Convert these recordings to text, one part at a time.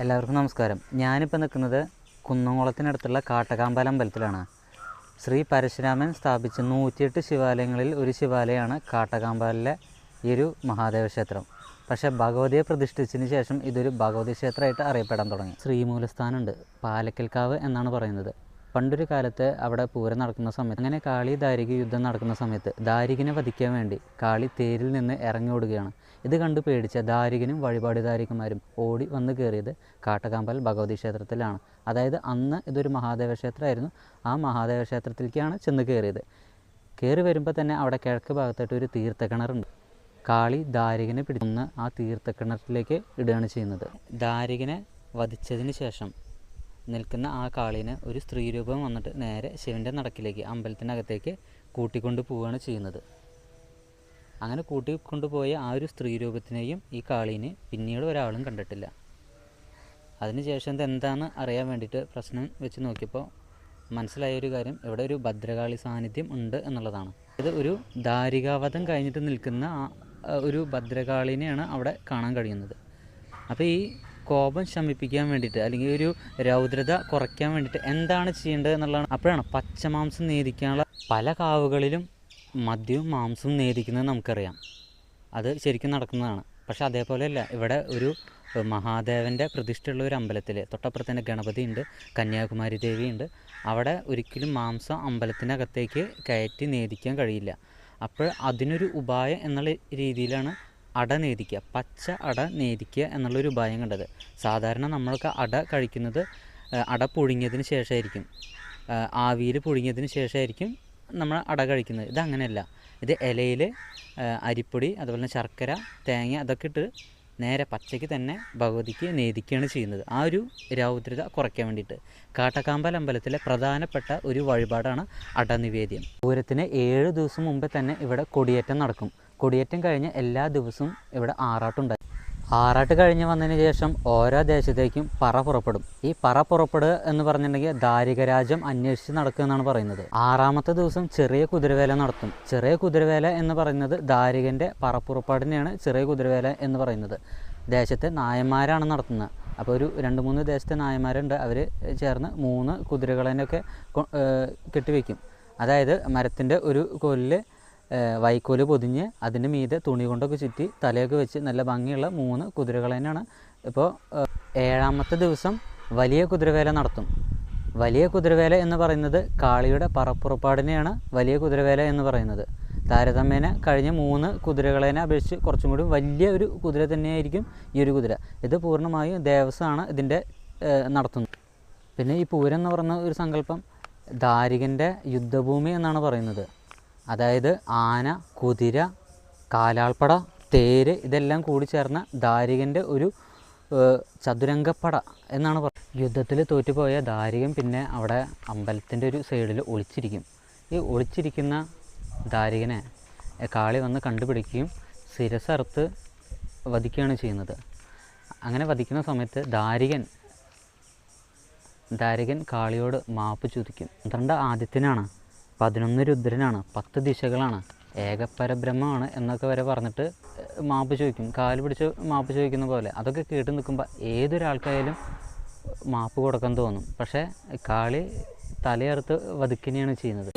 എല്ലാവർക്കും നമസ്കാരം. ഞാനിപ്പോൾ നിൽക്കുന്നത് കുന്നംകുളത്തിനടുത്തുള്ള കാട്ടകാമ്പാല അമ്പലത്തിലാണ്. ശ്രീ പരശുരാമൻ സ്ഥാപിച്ച നൂറ്റിയെട്ട് ശിവാലയങ്ങളിൽ ഒരു ശിവാലയമാണ് കാട്ടകാമ്പലിലെ ഈ ഒരു മഹാദേവ ക്ഷേത്രം. പക്ഷേ ഭഗവതിയെ പ്രതിഷ്ഠിച്ചതിന് ശേഷം ഇതൊരു ഭഗവതി ക്ഷേത്രമായിട്ട് അറിയപ്പെടാൻ തുടങ്ങി. ശ്രീമൂലസ്ഥാനമുണ്ട് പാലക്കൽക്കാവ് എന്നാണ് പറയുന്നത്. പണ്ടൊരു കാലത്ത് അവിടെ പൂരം നടക്കുന്ന സമയത്ത് അങ്ങനെ കാളി ദാരിക യുദ്ധം നടക്കുന്ന സമയത്ത് ദാരികനെ വധിക്കാൻ വേണ്ടി കാളി തേരിൽ നിന്ന് ഇറങ്ങി ഓടുകയാണ്. ഇത് കണ്ട് പേടിച്ച ദാരികനും വഴിപാടുദാരികന്മാരും ഓടി വന്ന് കയറിയത് കാട്ടകാമ്പൽ ഭഗവതി ക്ഷേത്രത്തിലാണ്. അതായത് അന്ന് ഇതൊരു മഹാദേവ ക്ഷേത്രമായിരുന്നു. ആ മഹാദേവ ക്ഷേത്രത്തിലേക്കാണ് ചെന്ന് കയറിയത്. കയറി വരുമ്പോൾ തന്നെ അവിടെ കിഴക്ക് ഭാഗത്തായിട്ട് ഒരു തീർത്ഥക്കിണറുണ്ട്. കാളി ദാരികനെ പിടിച്ച് ആ തീർത്ഥക്കിണറിലേക്ക് ഇടുകയാണ് ചെയ്യുന്നത്. ദാരികനെ വധിച്ചതിന് ശേഷം നിൽക്കുന്ന ആ കാളിനെ ഒരു സ്ത്രീരൂപം വന്നിട്ട് നേരെ ശിവന്റെ നടക്കിലേക്ക് അമ്പലത്തിനകത്തേക്ക് കൂട്ടിക്കൊണ്ട് പോവുകയാണ് ചെയ്യുന്നത്. അങ്ങനെ കൂട്ടിക്കൊണ്ടുപോയ ആ ഒരു സ്ത്രീരൂപത്തിനെയും ഈ കാളീനെ പിന്നീട് ഒരാളും കണ്ടിട്ടില്ല. അതിനുശേഷം ഇത് എന്താണെന്ന് അറിയാൻ വേണ്ടിയിട്ട് പ്രശ്നം വെച്ച് നോക്കിയപ്പോൾ മനസ്സിലായ ഒരു കാര്യം ഇവിടെ ഒരു ഭദ്രകാളി സാന്നിധ്യം ഉണ്ട് എന്നുള്ളതാണ്. ഇത് ഒരു ദാരികാവധം കഴിഞ്ഞിട്ട് നിൽക്കുന്ന ഒരു ഭദ്രകാളിനെയാണ് അവിടെ കാണാൻ കഴിയുന്നത്. അപ്പോൾ ഈ കോപം ശമിപ്പിക്കാൻ വേണ്ടിയിട്ട് അല്ലെങ്കിൽ ഒരു രൗദ്രത കുറയ്ക്കാൻ വേണ്ടിയിട്ട് എന്താണ് ചെയ്യേണ്ടത് എന്നുള്ളതാണ് അപ്പോഴാണ് പച്ചമാംസം നേദിക്കാനുള്ള പല കാവുകളിലും മദ്യവും മാംസവും നേദിക്കുന്നത് നമുക്കറിയാം. അത് ശരിക്കും നടക്കുന്നതാണ്. പക്ഷേ അതേപോലെയല്ല ഇവിടെ ഒരു മഹാദേവന്റെ പ്രതിഷ്ഠയുള്ള ഒരു അമ്പലത്തിൽ തൊട്ടപ്പുറത്ത് തന്നെ ഗണപതി ഉണ്ട് കന്യാകുമാരി ദേവി ഉണ്ട്. അവിടെ ഒരിക്കലും മാംസം അമ്പലത്തിനകത്തേക്ക് കയറ്റി നേദിക്കാൻ കഴിയില്ല. അപ്പോൾ അതിനൊരു ഉപായം എന്നുള്ള രീതിയിലാണ് അട നേദിക്കുക പച്ച അട നേദിക്കുക എന്നുള്ളൊരു ഉപായം കണ്ടത്. സാധാരണ നമ്മൾക്ക് അട കഴിക്കുന്നത് അട പുഴുങ്ങിയതിന് ശേഷമായിരിക്കും ആവിയിൽ പുഴുങ്ങിയതിന് ശേഷമായിരിക്കും നമ്മൾ അട കഴിക്കുന്നത്. ഇത് ഇത് ഇലയിൽ അരിപ്പൊടി അതുപോലെ തന്നെ ശർക്കര തേങ്ങ അതൊക്കെ ഇട്ട് നേരെ പച്ചയ്ക്ക് തന്നെ ഭഗവതിക്ക് നേദിക്കുകയാണ് ചെയ്യുന്നത്. ആ ഒരു രൗദ്രത കുറയ്ക്കാൻ വേണ്ടിയിട്ട്. കാട്ടക്കാമ്പൽ അമ്പലത്തിലെ പ്രധാനപ്പെട്ട ഒരു വഴിപാടാണ് അടനിവേദ്യം. പൂരത്തിന് ഏഴ് ദിവസം മുമ്പേ തന്നെ ഇവിടെ കൊടിയേറ്റം നടക്കും. കൊടിയേറ്റം കഴിഞ്ഞ് എല്ലാ ദിവസവും ഇവിടെ ആറാട്ടുണ്ടായി. ആറാട്ട് കഴിഞ്ഞ് വന്നതിന് ശേഷം ഓരോ ദേശത്തേക്കും പറ പുറപ്പെടും. ഈ പറ പുറപ്പെടുക എന്ന് പറഞ്ഞിട്ടുണ്ടെങ്കിൽ ദാരികരാജം അന്വേഷിച്ച് എന്നാണ് പറയുന്നത്. ആറാമത്തെ ദിവസം ചെറിയ കുതിരവേല നടത്തും. ചെറിയ കുതിരവേല എന്ന് പറയുന്നത് ദാരികന്റെ പറപ്പുറപ്പാടിനെയാണ് ചെറിയ കുതിരവേല എന്ന് പറയുന്നത്. ദേശത്തെ നായന്മാരാണ് നടത്തുന്നത്. അപ്പോൾ ഒരു രണ്ട് മൂന്ന് ദേശത്തെ നായന്മാരുണ്ട്. അവർ ചേർന്ന് മൂന്ന് കുതിരകളെയൊക്കെ കെട്ടിവെക്കും. അതായത് മരത്തിന്റെ ഒരു ഏഹ് വൈക്കോൽ പൊതിഞ്ഞ് അതിന്റെ മീതെ തുണി കൊണ്ടൊക്കെ ചുറ്റി തലയൊക്കെ വെച്ച് നല്ല ഭംഗിയുള്ള മൂന്ന് കുതിരകൾ തന്നെയാണ്. ഇപ്പോൾ ഏഴാമത്തെ ദിവസം വലിയ കുതിരവേല നടത്തും. വലിയ കുതിരവേല എന്ന് പറയുന്നത് കാളിയുടെ പറപ്പുറപ്പാടിനെയാണ് വലിയ കുതിരവേല എന്ന് പറയുന്നത്. താരതമ്യേന കഴിഞ്ഞ മൂന്ന് കുതിരകളേനെ അപേക്ഷിച്ച് കുറച്ചും കൂടി വലിയ ഒരു കുതിര തന്നെയായിരിക്കും ഈ ഒരു കുതിര. ഇത് പൂർണമായും ദേവസ്വമാണ് ഇതിന്റെ നടത്തുന്നത്. പിന്നെ ഈ പൂരം എന്ന് പറയുന്ന ഒരു സങ്കല്പം ദാരികന്റെ യുദ്ധഭൂമി എന്നാണ് പറയുന്നത്. അതായത് ആന കുതിര കാലാൾപ്പട തേര് ഇതെല്ലാം കൂടി ചേർന്ന ദാരികന്റെ ഒരു ചതുരംഗപ്പട എന്നാണ് പറയുന്നത് യുദ്ധത്തിൽ തോറ്റുപോയ ദാരികൻ പിന്നെ അവിടെ അമ്പലത്തിന്റെ ഒരു സൈഡിൽ ഒളിച്ചിരിക്കും. ഈ ഒളിച്ചിരിക്കുന്ന ദാരികനെ കാളി വന്ന് കണ്ടുപിടിക്കുകയും ശിരസറുത്ത് വധിക്കുകയാണ് ചെയ്യുന്നത്. അങ്ങനെ വധിക്കുന്ന സമയത്ത് ദാരികൻ ദാരികൻ കാളിയോട് മാപ്പ് ചോദിക്കും. പന്ത്രണ്ട് ആദിത്യനാണ്. പതിനൊന്ന് രുദ്രനാണ് പത്ത് ദിശകളാണ്. ഏകപരബ്രഹ്മമാണ് എന്നൊക്കെ വരെ പറഞ്ഞിട്ട് മാപ്പ് ചോദിക്കും. കാൽ പിടിച്ച് മാപ്പ് ചോദിക്കുന്ന പോലെ. അതൊക്കെ കേട്ട് നിൽക്കുമ്പോൾ ഏതൊരാൾക്കായാലും മാപ്പ് കൊടുക്കാൻ തോന്നും. പക്ഷേ കാളി തലയറുത്ത് വതുക്കിനെയാണ് ചെയ്യുന്നത്.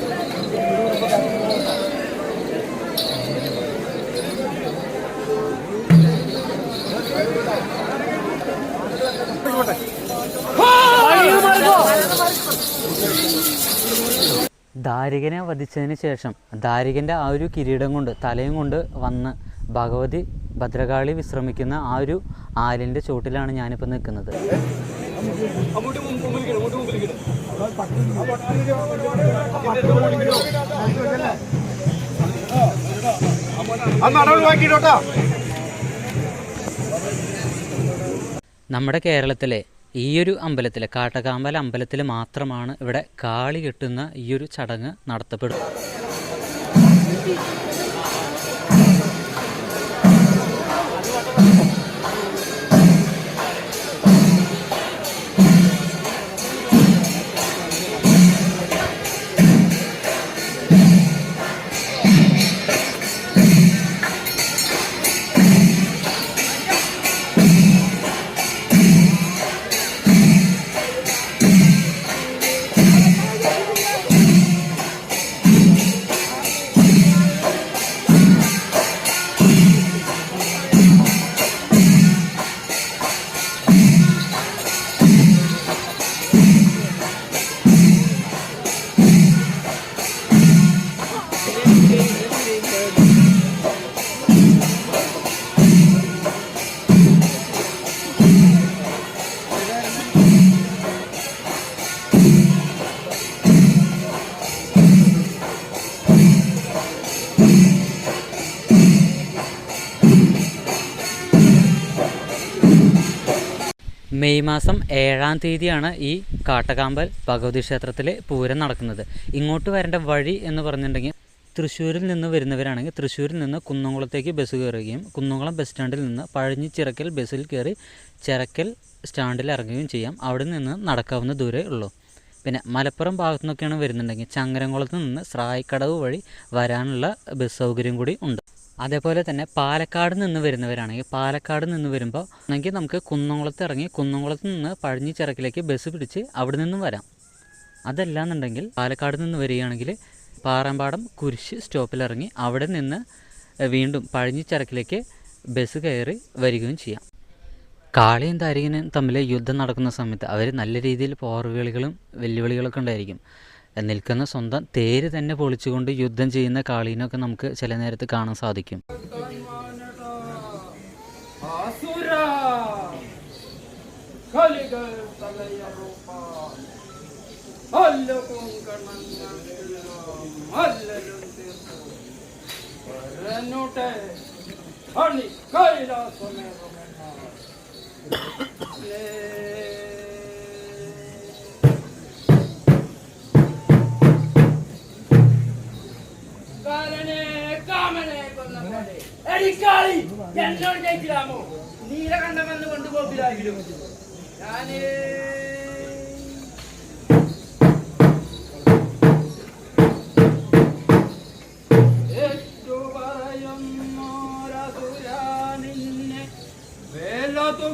ദാരികനെ വധിച്ചതിന് ശേഷം ദാരികന്റെ ആ ഒരു കിരീടം കൊണ്ട് തലയും കൊണ്ട് വന്ന് ഭഗവതി ഭദ്രകാളി വിശ്രമിക്കുന്ന ആ ഒരു ആലിന്റെ ചോട്ടിലാണ് ഞാനിപ്പോൾ നിൽക്കുന്നത്. നമ്മുടെ കേരളത്തിലെ ഈ ഒരു അമ്പലത്തിൽ കാട്ടകാമ്പൽ അമ്പലത്തിൽ മാത്രമാണ് ഇവിടെ കാളി കെട്ടുന്ന ഈ ഒരു ചടങ്ങ് നടത്തപ്പെടും മെയ് മാസം ഏഴാം തീയതിയാണ് ഈ കാട്ടകാമ്പൽ ഭഗവതി ക്ഷേത്രത്തിൽ പൂരം നടക്കുന്നത്. ഇങ്ങോട്ട് വരേണ്ട വഴി എന്ന് പറഞ്ഞിട്ടുണ്ടെങ്കിൽ തൃശ്ശൂരിൽ നിന്ന് വരുന്നവരാണെങ്കിൽ തൃശ്ശൂരിൽ നിന്ന് കുന്നംകുളത്തേക്ക് ബസ് കയറുകയും കുന്നംകുളം ബസ് സ്റ്റാൻഡിൽ നിന്ന് പഴഞ്ഞി ചിറക്കൽ ബസ്സിൽ കയറി ചിറക്കൽ സ്റ്റാൻഡിൽ ഇറങ്ങുകയും ചെയ്യാം. അവിടെ നിന്ന് നടക്കാവുന്ന ദൂരേ ഉള്ളൂ. പിന്നെ മലപ്പുറം ഭാഗത്തു നിന്നൊക്കെയാണ് വരുന്നുണ്ടെങ്കിൽ ചങ്ങരംകുളത്ത് നിന്ന് സ്രായിക്കടവ് വഴി വരാനുള്ള ബസ് സൗകര്യം കൂടി ഉണ്ട്. അതേപോലെ തന്നെ പാലക്കാട് നിന്ന് വരുന്നവരാണെങ്കിൽ പാലക്കാട് നിന്ന് വരുമ്പോൾ ആണെങ്കിൽ നമുക്ക് കുന്നംകുളത്ത് ഇറങ്ങി കുന്നംകുളത്ത് നിന്ന് പഴഞ്ഞി ചിറക്കിലേക്ക് ബസ് പിടിച്ച് അവിടെ നിന്നും വരാം. അതല്ല എന്നുണ്ടെങ്കിൽ പാലക്കാട് നിന്ന് വരികയാണെങ്കിൽ പാറമ്പാടം കുരിശ് സ്റ്റോപ്പിലിറങ്ങി അവിടെ നിന്ന് വീണ്ടും പഴഞ്ഞിച്ചിറക്കിലേക്ക് ബസ് കയറി വരികയും ചെയ്യാം. കാളിയും താരികനും തമ്മിൽ യുദ്ധം നടക്കുന്ന സമയത്ത് അവർ നല്ല രീതിയിൽ പോർവിളികളും വെല്ലുവിളികളൊക്കെ ഉണ്ടായിരിക്കും. നിൽക്കുന്ന സ്വന്തം തേര് തന്നെ പൊളിച്ചുകൊണ്ട് യുദ്ധം ചെയ്യുന്ന കാളീനൊക്കെ നമുക്ക് ചില നേരത്ത് കാണാൻ സാധിക്കും. ആസുര കാലനെ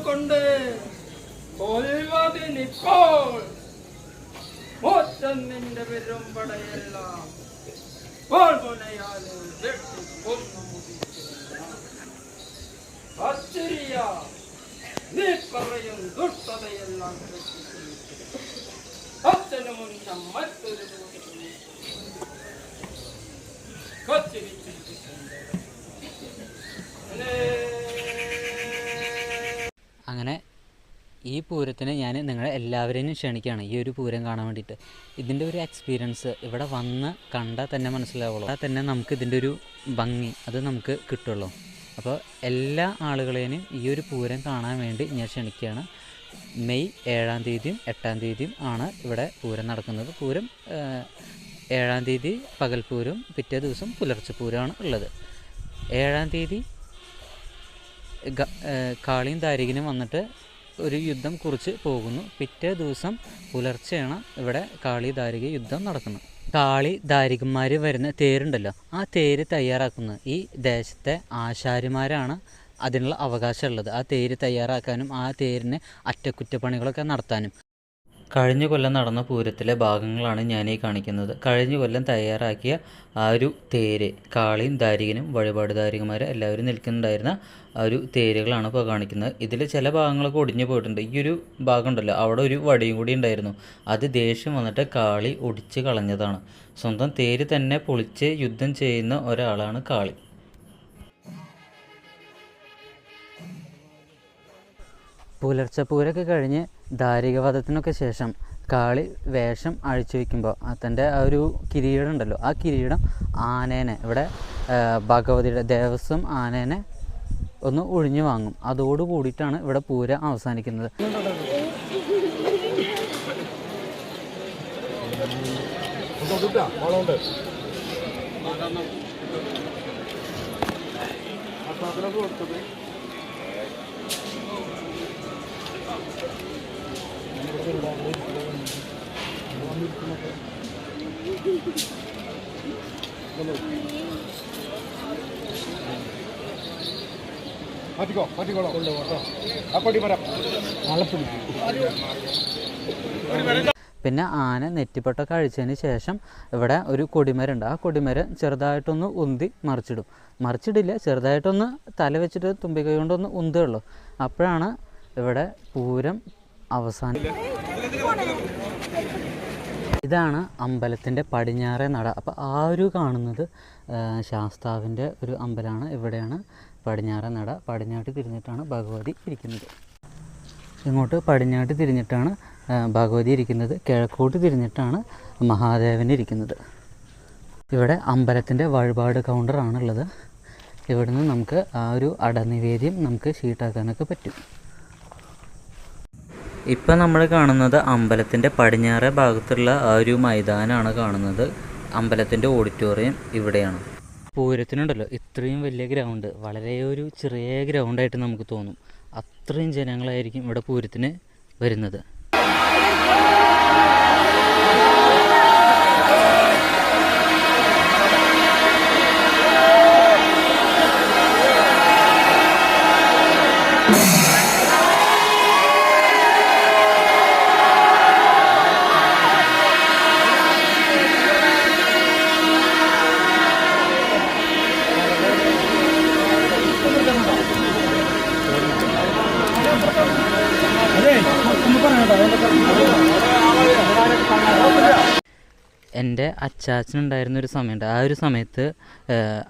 കൊണ്ട് ഒറ്റം നിന്റെ പെരുമ്പടയെല്ലാം പാൽമുനയാലെ Vardone yale verte posno mudice. ಅಚ್ಚರಿಯ ನೀಪರೆಯನ್ ದುಷ್ಟದೆಯೆಲ್ಲ ಹತ್ತನ ಮುಂಚ ಮತ್ತೊಂದು ಕಚ್ಚರಿ പൂരത്തിന് ഞാൻ നിങ്ങളെ എല്ലാവരെയും ക്ഷണിക്കുകയാണ്. ഈ ഒരു പൂരം കാണാൻ വേണ്ടിയിട്ട്. ഇതിന്റെ ഒരു എക്സ്പീരിയൻസ് ഇവിടെ വന്ന് കണ്ടാൽ തന്നെ മനസ്സിലാവുള്ളൂ. അതാ തന്നെ നമുക്ക് ഇതിന്റെ ഒരു ഭംഗി അത് നമുക്ക് കിട്ടുള്ളൂ. അപ്പോൾ എല്ലാ ആളുകളെയും ഈ ഒരു പൂരം കാണാൻ വേണ്ടി ഞാൻ ക്ഷണിക്കുകയാണ്. മെയ് ഏഴാം തീയതിയും എട്ടാം തീയതിയും ആണ് ഇവിടെ പൂരം നടക്കുന്നത്. പൂരം ഏഴാം തീയതി പകൽപൂരം പിറ്റേ ദിവസം പുലർച്ചെ പൂരമാണ് ഉള്ളത്. ഏഴാം തീയതി കാളിയും ദാരികനും വന്നിട്ട് ഒരു യുദ്ധം കുറിച്ച് പോകുന്നു. പിറ്റേ ദിവസം പുലർച്ചെയാണ് ഇവിടെ കാളി ദാരിക യുദ്ധം നടക്കുന്നത്. കാളി വരുന്ന തേരുണ്ടല്ലോ ആ തേര് തയ്യാറാക്കുന്നത് ഈ ദേശത്തെ ആശാരിമാരാണ് അതിനുള്ള അവകാശമുള്ളത്. ആ തേര് തയ്യാറാക്കാനും ആ തേരിന് അറ്റകുറ്റപ്പണികളൊക്കെ നടത്താനും. കഴിഞ്ഞ കൊല്ലം നടന്ന പൂരത്തിലെ ഭാഗങ്ങളാണ് ഞാൻ ഈ കാണിക്കുന്നത്. കഴിഞ്ഞ കൊല്ലം തയ്യാറാക്കിയ ആ ഒരു തേര് കാളിയും ദാരികനും വഴിപാട് ദാരികന്മാർ എല്ലാവരും നിൽക്കുന്നുണ്ടായിരുന്ന ആ ഒരു തേരുകളാണ് ഇപ്പോൾ കാണിക്കുന്നത്. ഇതിൽ ചില ഭാഗങ്ങളൊക്കെ ഒടിഞ്ഞു പോയിട്ടുണ്ട്. ഈ ഒരു ഭാഗം ഉണ്ടല്ലോ അവിടെ ഒരു വടിയും കൂടി ഉണ്ടായിരുന്നു. അത് ദേഷ്യം വന്നിട്ട് കാളി ഒടിച്ച് കളഞ്ഞതാണ്. സ്വന്തം തേര് തന്നെ പൊളിച്ച് യുദ്ധം ചെയ്യുന്ന ഒരാളാണ് കാളി. പുലർച്ചെ പൂരൊക്കെ കഴിഞ്ഞ് ധാരികവധത്തിനൊക്കെ ശേഷം കാളി വേഷം അഴിച്ചു വയ്ക്കുമ്പോൾ തന്റെ ആ ഒരു കിരീടം ഉണ്ടല്ലോ ആ കിരീടം ആനേനെ ഇവിടെ ഭഗവതിയുടെ ദേവസ്വം ആനേനെ ഒന്ന് ഒഴിഞ്ഞു വാങ്ങും. അതോട് കൂടിയിട്ടാണ് ഇവിടെ പൂര അവസാനിക്കുന്നത്. കൊടുത്തത് മാറ്റിക്കോ മാറ്റിക്കോളോ. കേട്ടോ ആ കൊടി മരം പിന്നെ ആന നെറ്റിപ്പട്ടൊക്കെ കഴിച്ചതിന് ശേഷം ഇവിടെ ഒരു കൊടിമരുണ്ട്. ആ കൊടിമര ചെറുതായിട്ടൊന്ന് ഉന്തി മറിച്ചിടും. മറിച്ചിടില്ല ചെറുതായിട്ടൊന്ന് തല വെച്ചിട്ട് തുമ്പിക്കൈ കൊണ്ടൊന്ന് ഉന്തുള്ളൂ. അപ്പോഴാണ് ഇവിടെ പൂരം അവസാനം. ഇതാണ് അമ്പലത്തിന്റെ പടിഞ്ഞാറേ നട. അപ്പോൾ ആ ഒരു കാണുന്നത് ശാസ്താവിന്റെ ഒരു അമ്പലമാണ്. ഇവിടെയാണ് പടിഞ്ഞാറേ നട. പടിഞ്ഞാട്ട് തിരിഞ്ഞിട്ടാണ് ഭഗവതി ഇരിക്കുന്നത്. ഇങ്ങോട്ട് പടിഞ്ഞാട്ട് തിരിഞ്ഞിട്ടാണ് ഭഗവതി ഇരിക്കുന്നത്. കിഴക്കോട്ട് തിരിഞ്ഞിട്ടാണ് മഹാദേവൻ ഇരിക്കുന്നത്. ഇവിടെ അമ്പലത്തിന്റെ വഴിപാട് കൗണ്ടറാണുള്ളത് ഇവിടുന്ന് നമുക്ക് ആ ഒരു അടനിവേദ്യം നമുക്ക് ഷീട്ടാക്കാനൊക്കെ പറ്റും. ഇപ്പം നമ്മൾ കാണുന്നത് അമ്പലത്തിന്റെ പടിഞ്ഞാറെ ഭാഗത്തുള്ള ആ ഒരു മൈതാനമാണ് കാണുന്നത്. അമ്പലത്തിന്റെ ഓഡിറ്റോറിയം ഇവിടെയാണ്. പൂരത്തിനുണ്ടല്ലോ ഇത്രയും വലിയ ഗ്രൗണ്ട്. വളരെ ഒരു ചെറിയ ഗ്രൗണ്ടായിട്ട് നമുക്ക് തോന്നും. അത്രയും ജനങ്ങളായിരിക്കും ഇവിടെ പൂരത്തിന് വരുന്നത്. എന്റെ അച്ചാച്ചനുണ്ടായിരുന്ന ഒരു സമയമുണ്ട്. ആ ഒരു സമയത്ത്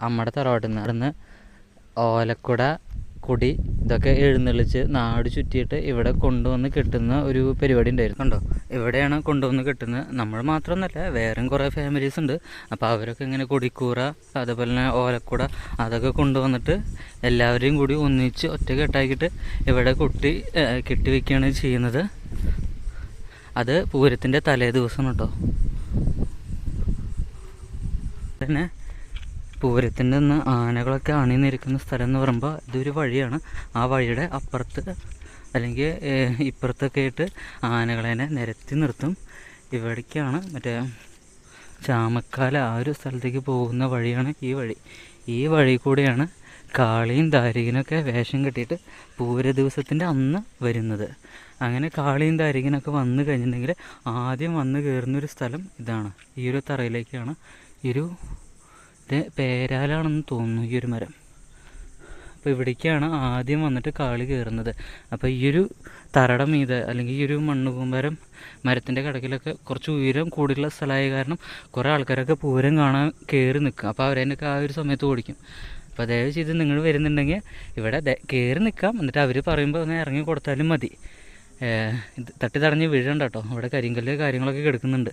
അമ്മയുടെ തറവാട്ടിൽ നിന്ന് ഓലക്കുട കൊടി ഇതൊക്കെ എഴുന്നള്ളിച്ച് നാട് ചുറ്റിയിട്ട് ഇവിടെ കൊണ്ടുവന്ന് കിട്ടുന്ന ഒരു പരിപാടി ഉണ്ടായിരുന്നു. കണ്ടോ? ഇവിടെയാണ് കൊണ്ടുവന്ന് കിട്ടുന്നത് നമ്മൾ മാത്രമൊന്നുമല്ല വേറെയും കുറേ ഫാമിലീസ് ഉണ്ട്. അപ്പോൾ അവരൊക്കെ ഇങ്ങനെ കൊടിക്കൂറ അതേപോലെ തന്നെ ഓലക്കുട അതൊക്കെ കൊണ്ടുവന്നിട്ട് എല്ലാവരെയും കൂടി ഒന്നിച്ച് ഒറ്റ കെട്ടാക്കിയിട്ട് ഇവിടെ കെട്ടി വയ്ക്കുകയാണ് ചെയ്യുന്നത്. അത് പൂരത്തിന്റെ തലേ ദിവസം കേട്ടോ പിന്നെ പൂരത്തിന്റെ നിന്ന് ആനകളൊക്കെ അണിനിരക്കുന്ന സ്ഥലം എന്ന് പറയുമ്പോൾ ഇതൊരു വഴിയാണ്. ആ വഴിയുടെ അപ്പുറത്ത് അല്ലെങ്കിൽ ഇപ്പുറത്തൊക്കെ ആയിട്ട് ആനകളെ നിരത്തി നിർത്തും. ഇവിടേക്കാണ് മറ്റേ ചാമക്കാല ആ ഒരു സ്ഥലത്തേക്ക് പോകുന്ന വഴിയാണ് ഈ വഴി. ഈ വഴി കൂടെയാണ് കാളിയും ദാരികനൊക്കെ വേഷം കെട്ടിയിട്ട് പൂര ദിവസത്തിന്റെ അന്ന് വരുന്നത്. അങ്ങനെ കാളിയും ദാരികനൊക്കെ വന്നു കഴിഞ്ഞിട്ടുണ്ടെങ്കിൽ ആദ്യം വന്ന് കയറുന്നൊരു സ്ഥലം ഇതാണ്. ഈ ഒരു തറയിലേക്കാണ് ഈ ഒരു പേരാലാണെന്ന് തോന്നുന്നു ഈ ഒരു മരം. അപ്പോൾ ഇവിടേക്കാണ് ആദ്യം വന്നിട്ട് കാളി കയറുന്നത് അപ്പോൾ ഈ ഒരു തറയുടെ മീതെ അല്ലെങ്കിൽ ഈ ഒരു മണ്ണ് കൂമ്പരം മരത്തിന്റെ കടക്കിലൊക്കെ കുറച്ച് ഉയരം കൂടുതലുള്ള സ്ഥലമായ കാരണം കുറേ ആൾക്കാരൊക്കെ പൂരം കാണാൻ കയറി നിൽക്കും. അപ്പോൾ അവരെന്നൊക്കെ ആ ഒരു സമയത്ത് ഓടിക്കും. അപ്പോൾ ദയവ് ചെയ്ത് നിങ്ങൾ വരുന്നുണ്ടെങ്കിൽ ഇവിടെ കയറി നിൽക്കാം. എന്നിട്ട് അവർ പറയുമ്പോൾ ഒന്ന് ഇറങ്ങി കൊടുത്താലും മതി. ഇത് തട്ടി തടഞ്ഞ് വീഴണ്ട കേട്ടോ. ഇവിടെ കരിങ്കല്ല് കാര്യങ്ങളൊക്കെ കിടക്കുന്നുണ്ട്.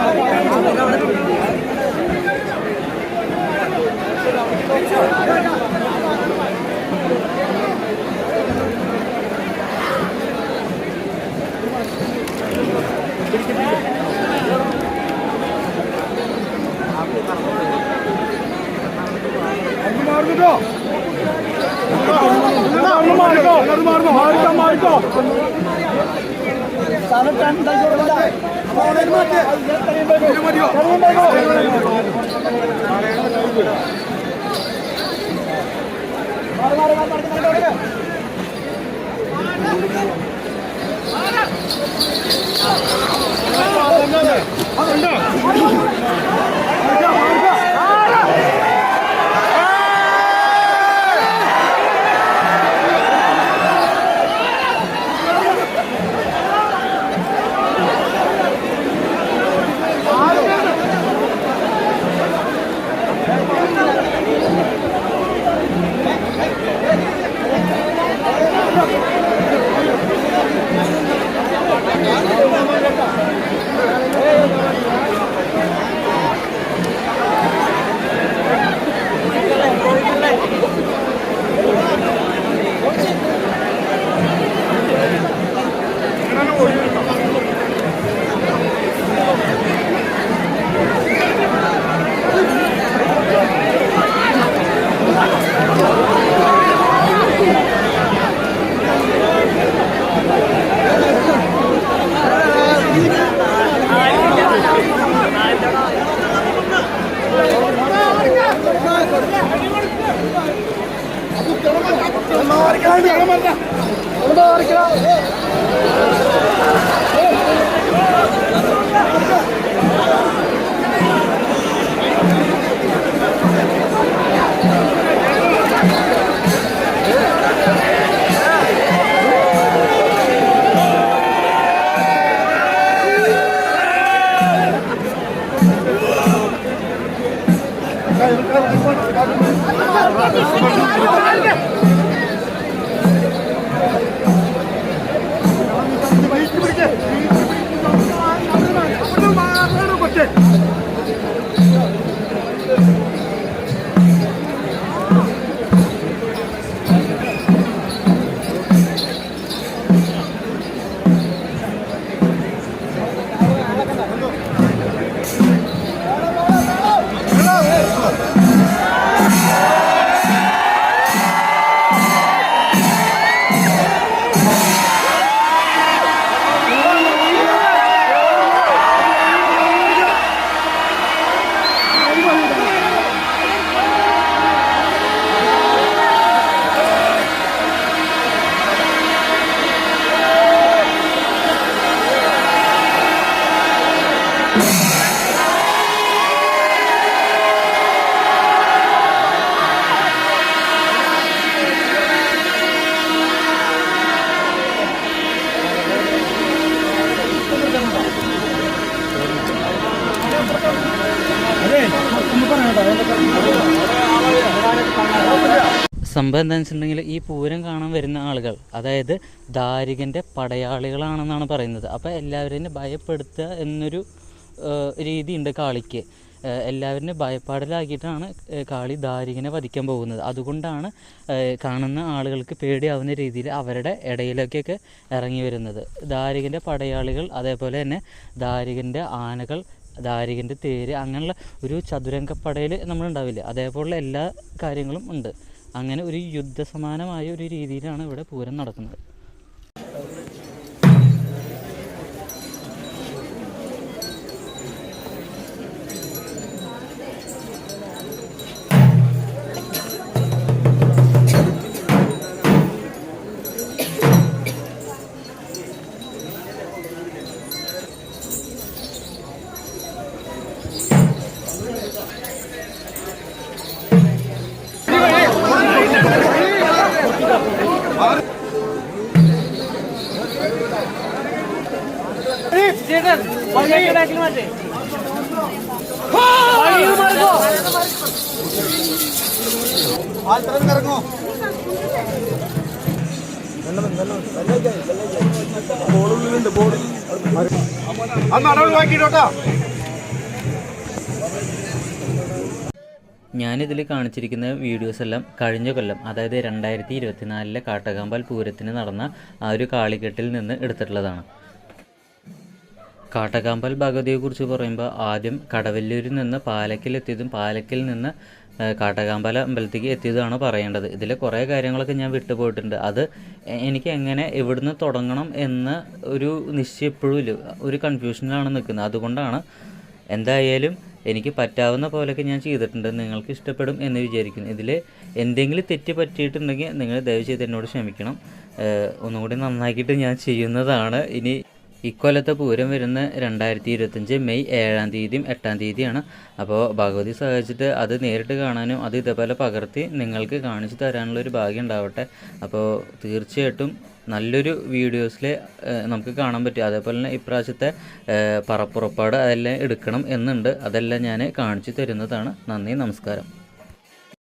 ഉണ്ടോ Vamos dar hora que আছে എന്താണെന്ന് വെച്ചിട്ടുണ്ടെങ്കിൽ ഈ പൂരം കാണാൻ വരുന്ന ആളുകൾ അതായത് ദാരികന്റെ പടയാളികളാണെന്നാണ് പറയുന്നത്. അപ്പോൾ എല്ലാവരെയും ഭയപ്പെടുത്തുക എന്നൊരു രീതി രീതിയുണ്ട് കാളിക്ക്. എല്ലാവരും ഭയപ്പാടിലാക്കിയിട്ടാണ് കാളി ദാരികനെ വധിക്കാൻ പോകുന്നത്. അതുകൊണ്ടാണ് കാണുന്ന ആളുകൾക്ക് പേടിയാവുന്ന രീതിയിൽ അവരുടെ ഇടയിലേക്കൊക്കെ ഇറങ്ങി വരുന്നത്. ദാരികന്റെ പടയാളികൾ അതേപോലെ തന്നെ ദാരികന്റെ ആനകൾ ദാരികന്റെ തേര് അങ്ങനെയുള്ള ഒരു ചതുരംഗപ്പടയിൽ നമ്മളുണ്ടാവില്ല? അതേപോലുള്ള എല്ലാ കാര്യങ്ങളും ഉണ്ട്. അങ്ങനെ ഒരു യുദ്ധസമാനമായ ഒരു രീതിയിലാണ് ഇവിടെ പൂരം നടക്കുന്നത്. ഞാനിതിൽ കാണിച്ചിരിക്കുന്ന വീഡിയോസ് എല്ലാം കഴിഞ്ഞ കൊല്ലം അതായത് രണ്ടായിരത്തി ഇരുപത്തിനാലിലെ കാട്ടകാമ്പാൽ പൂരത്തിന് നടന്ന ആ ഒരു കാളിക്കെട്ടിൽ നിന്ന് എടുത്തിട്ടുള്ളതാണ്. കാട്ടകാമ്പാൽ ഭഗവതിയെക്കുറിച്ച് പറയുമ്പോൾ ആദ്യം കടവല്ലൂരിൽ നിന്ന് പാലക്കിലെത്തിയതും പാലക്കിൽ നിന്ന് കാട്ടകാമ്പാല അമ്പലത്തേക്ക് എത്തിയതാണ് പറയേണ്ടത്. ഇതിൽ കുറേ കാര്യങ്ങളൊക്കെ ഞാൻ വിട്ടുപോയിട്ടുണ്ട്. അത് എനിക്ക് എങ്ങനെ എവിടുന്ന് തുടങ്ങണം എന്ന ഒരു നിശ്ചയം എപ്പോഴും ഇല്ല. ഒരു കൺഫ്യൂഷനിലാണ് നിൽക്കുന്നത്. അതുകൊണ്ടാണ് എന്തായാലും എനിക്ക് പറ്റാവുന്ന പോലെയൊക്കെ ഞാൻ ചെയ്തിട്ടുണ്ട്. നിങ്ങൾക്ക് ഇഷ്ടപ്പെടും എന്ന് വിചാരിക്കുന്നു. ഇതിൽ എന്തെങ്കിലും തെറ്റ് പറ്റിയിട്ടുണ്ടെങ്കിൽ നിങ്ങൾ ദയവ് ചെയ്ത് എന്നോട് ക്ഷമിക്കണം. ഒന്നുകൂടി നന്നാക്കിയിട്ട് ഞാൻ ചെയ്യുന്നതാണ്. ഇനി ഇക്കൊല്ലത്തെ പൂരം വരുന്ന രണ്ടായിരത്തി ഇരുപത്തഞ്ച് മെയ് ഏഴാം തീയതിയും എട്ടാം തീയതിയാണ്. അപ്പോൾ ഭഗവതി സഹായിച്ചിട്ട് അത് നേരിട്ട് കാണാനും അത് ഇതേപോലെ പകർത്തി നിങ്ങൾക്ക് കാണിച്ചു തരാനുള്ള ഒരു ഭാഗ്യം ഉണ്ടാവട്ടെ. അപ്പോൾ തീർച്ചയായിട്ടും നല്ലൊരു വീഡിയോസിൽ നമുക്ക് കാണാൻ പറ്റും. അതേപോലെ തന്നെ ഇപ്രാവശ്യത്തെ പറപ്പുറപ്പാട് അതെല്ലാം എടുക്കണം എന്നുണ്ട്. അതെല്ലാം ഞാൻ കാണിച്ചു തരുന്നതാണ്. നന്ദി നമസ്കാരം.